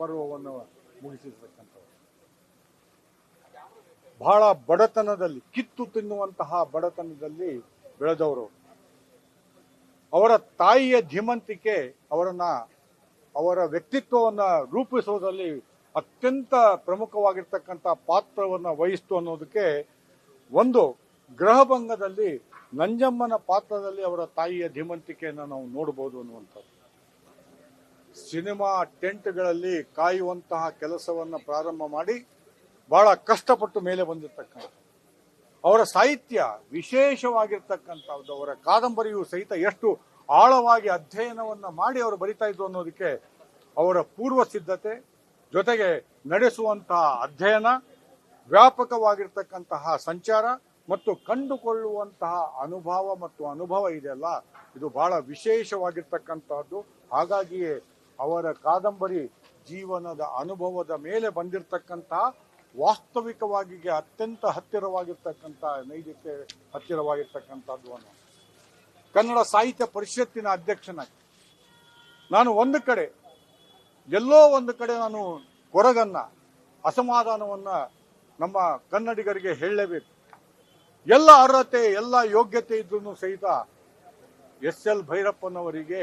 ಪರ್ವವನ್ನು ಮುಗಿಸಿರ್ತಕ್ಕಂಥವ್ರು. ಬಹಳ ಬಡತನದಲ್ಲಿ, ಕಿತ್ತು ತಿನ್ನುವಂತಹ ಬಡತನದಲ್ಲಿ ಬೆಳೆದವರು. ಅವರ ತಾಯಿಯ ಧೀಮಂತಿಕೆ ಅವರನ್ನ, ಅವರ ವ್ಯಕ್ತಿತ್ವವನ್ನು ರೂಪಿಸುವುದರಲ್ಲಿ ಅತ್ಯಂತ ಪ್ರಮುಖವಾಗಿರ್ತಕ್ಕಂಥ ಪಾತ್ರವನ್ನು ವಹಿಸ್ತು ಅನ್ನೋದಕ್ಕೆ ಒಂದು ಗೃಹಭಂಗದಲ್ಲಿ ನಂಜಮ್ಮನ ಪಾತ್ರದಲ್ಲಿ ಅವರ ತಾಯಿಯ ಧೀಮಂತಿಕೆಯನ್ನು ನಾವು ನೋಡಬಹುದು ಅನ್ನುವಂಥದ್ದು. ಸಿನಿಮಾ ಟೆಂಟ್ಗಳಲ್ಲಿ ಕಾಯುವಂತಹ ಕೆಲಸವನ್ನು ಪ್ರಾರಂಭ ಮಾಡಿ ಬಹಳ ಕಷ್ಟಪಟ್ಟು ಮೇಲೆ ಬಂದಿರತಕ್ಕಂಥ ಅವರ ಸಾಹಿತ್ಯ ವಿಶೇಷವಾಗಿರ್ತಕ್ಕಂಥದ್ದು. ಅವರ ಕಾದಂಬರಿಯು ಸಹಿತ ಎಷ್ಟು ಆಳವಾಗಿ ಅಧ್ಯಯನವನ್ನು ಮಾಡಿ ಅವರು ಬರಿತಾ ಇದ್ರು ಅನ್ನೋದಕ್ಕೆ ಅವರ ಪೂರ್ವ ಸಿದ್ಧತೆ, ಜೊತೆಗೆ ನಡೆಸುವಂತಹ ಅಧ್ಯಯನ, ವ್ಯಾಪಕವಾಗಿರ್ತಕ್ಕಂತಹ ಸಂಚಾರ ಮತ್ತು ಕಂಡುಕೊಳ್ಳುವಂತಹ ಅನುಭವ ಮತ್ತು ಅನುಭವ ಇದೆಯಲ್ಲ, ಇದು ಬಹಳ ವಿಶೇಷವಾಗಿರ್ತಕ್ಕಂತಹದ್ದು ಹಾಗಾಗಿಯೇ ಅವರ ಕಾದಂಬರಿ ಜೀವನದ ಅನುಭವದ ಮೇಲೆ ಬಂದಿರತಕ್ಕಂತಹ ವಾಸ್ತವಿಕವಾಗಿ ಅತ್ಯಂತ ಹತ್ತಿರವಾಗಿರ್ತಕ್ಕಂಥ, ನೈಜಕ್ಕೆ ಹತ್ತಿರವಾಗಿರ್ತಕ್ಕಂಥದ್ದು ಅನ್ನೋ ಕನ್ನಡ ಸಾಹಿತ್ಯ ಪರಿಷತ್ತಿನ ಅಧ್ಯಕ್ಷನಾಗಿ. ನಾನು ಒಂದು ಕಡೆ, ಎಲ್ಲೋ ಒಂದು ಕಡೆ ನಾನು ಕೊರಗನ್ನ, ಅಸಮಾಧಾನವನ್ನ ನಮ್ಮ ಕನ್ನಡಿಗರಿಗೆ ಹೇಳಲೇಬೇಕು. ಎಲ್ಲ ಅರ್ಹತೆ, ಎಲ್ಲ ಯೋಗ್ಯತೆ ಇದ್ರೂ ಸಹಿತ ಎಸ್ ಎಲ್ ಭೈರಪ್ಪನವರಿಗೆ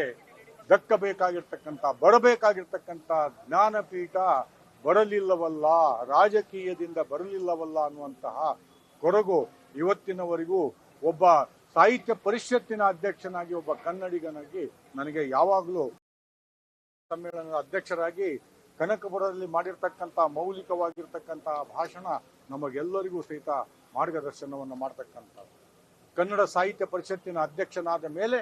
ದಕ್ಕಬೇಕಾಗಿರ್ತಕ್ಕಂಥ, ಬರಬೇಕಾಗಿರ್ತಕ್ಕಂಥ ಜ್ಞಾನಪೀಠ ಬರಲಿಲ್ಲವಲ್ಲ, ರಾಜಕೀಯದಿಂದ ಬರಲಿಲ್ಲವಲ್ಲ ಅನ್ನುವಂತಹ ಕೊರಗು ಇವತ್ತಿನವರೆಗೂ ಒಬ್ಬ ಸಾಹಿತ್ಯ ಪರಿಷತ್ತಿನ ಅಧ್ಯಕ್ಷನಾಗಿ, ಒಬ್ಬ ಕನ್ನಡಿಗನಾಗಿ ನನಗೆ ಯಾವಾಗಲೂ ಸಮ್ಮೇಳನದ ಅಧ್ಯಕ್ಷರಾಗಿ ಕನಕಪುರದಲ್ಲಿ ಮಾಡಿರ್ತಕ್ಕಂಥ, ಮೌಲಿಕವಾಗಿರ್ತಕ್ಕಂಥ ಭಾಷಣ ನಮಗೆಲ್ಲರಿಗೂ ಸಹಿತ ಮಾರ್ಗದರ್ಶನವನ್ನು ಮಾಡ್ತಕ್ಕಂಥದ್ದು. ಕನ್ನಡ ಸಾಹಿತ್ಯ ಪರಿಷತ್ತಿನ ಅಧ್ಯಕ್ಷನಾದ ಮೇಲೆ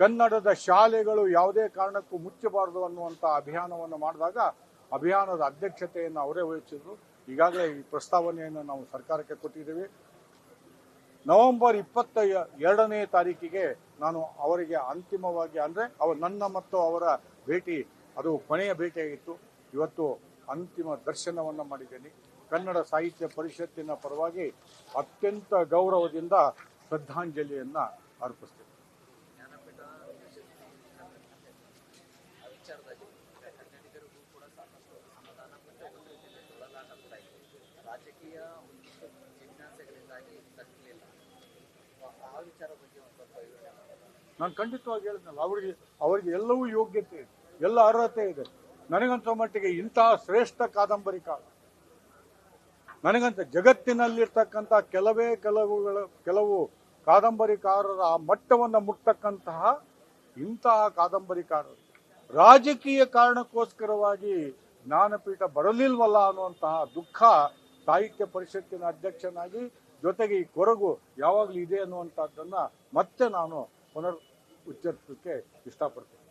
ಕನ್ನಡದ ಶಾಲೆಗಳು ಯಾವುದೇ ಕಾರಣಕ್ಕೂ ಮುಚ್ಚಬಾರದು ಅನ್ನುವಂಥ ಅಭಿಯಾನವನ್ನು ಮಾಡಿದಾಗ ಅಭಿಯಾನದ ಅಧ್ಯಕ್ಷತೆಯನ್ನು ಅವರೇ ವಹಿಸಿದ್ರು. ಈಗಾಗಲೇ ಈ ಪ್ರಸ್ತಾವನೆಯನ್ನು ನಾವು ಸರ್ಕಾರಕ್ಕೆ ಕೊಟ್ಟಿದ್ದೀವಿ. ನವೆಂಬರ್ ಇಪ್ಪತ್ತ ಎರಡನೇ ತಾರೀಕಿಗೆ ನಾನು ಅವರಿಗೆ ಅಂತಿಮವಾಗಿ ಅಂದರೆ ಅವ ನನ್ನ ಮತ್ತು ಅವರ ಭೇಟಿ, ಅದು ಕೊನೆಯ ಭೇಟಿಯಾಗಿತ್ತು. ಇವತ್ತು ಅಂತಿಮ ದರ್ಶನವನ್ನು ಮಾಡಿದ್ದೇನೆ. ಕನ್ನಡ ಸಾಹಿತ್ಯ ಪರಿಷತ್ತಿನ ಪರವಾಗಿ ಅತ್ಯಂತ ಗೌರವದಿಂದ ಶ್ರದ್ಧಾಂಜಲಿಯನ್ನು ಅರ್ಪಿಸ್ತೇನೆ ಜ್ಞಾನಪೀಠ ಆ ವಿಚಾರದಲ್ಲಿ ಕನ್ನಡಿಗರಿಗೂ ಕೂಡ ಸಾಕಷ್ಟು ಅಸಮಾಧಾನ ಮತ್ತು ಒಂದು ರೀತಿಯಲ್ಲಿ ತೊಳಲಾಟ ಕೂಡ ಇದೆ ರಾಜಕೀಯ ಜಿಜ್ಞಾಸೆಗಳಿಂದಾಗಿ ಆ ವಿಚಾರ ಬಗ್ಗೆ ಒಂದು ಸ್ವಲ್ಪ ನಾನು ಖಂಡಿತವಾಗಿ ಹೇಳಿದ್ನಲ್ಲ ಅವರಿಗೆ ಅವರಿಗೆ ಎಲ್ಲವೂ ಯೋಗ್ಯತೆ ಇದೆ, ಎಲ್ಲ ಅರ್ಹತೆ ಇದೆ. ನನಗಂತ ಮಟ್ಟಿಗೆ ಇಂತಹ ಶ್ರೇಷ್ಠ ಕಾದಂಬರಿಕಾರ ನನಗಂತ ಜಗತ್ತಿನಲ್ಲಿರ್ತಕ್ಕಂಥ ಕೆಲವೇ ಕೆಲವುಗಳ, ಕೆಲವು ಕಾದಂಬರಿಕಾರರ ಆ ಮಟ್ಟವನ್ನು ಮುಟ್ಟಕ್ಕಂತಹ ಇಂತಹ ಕಾದಂಬರಿಕಾರರು. ರಾಜಕೀಯ ಕಾರಣಕ್ಕೋಸ್ಕರವಾಗಿ ಜ್ಞಾನಪೀಠ ಬರಲಿಲ್ವಲ್ಲ ಅನ್ನುವಂತಹ ದುಃಖ ಸಾಹಿತ್ಯ ಪರಿಷತ್ತಿನ ಅಧ್ಯಕ್ಷನಾಗಿ ಜೊತೆಗೆ ಈ ಕೊರಗು ಯಾವಾಗಲೂ ಇದೆ ಅನ್ನುವಂಥದ್ದನ್ನು ಮತ್ತೆ ನಾನು ಪುನರ್ ಉಚ್ಚರಿಸಲಿಕ್ಕೆ ಇಷ್ಟಪಡ್ತೀನಿ.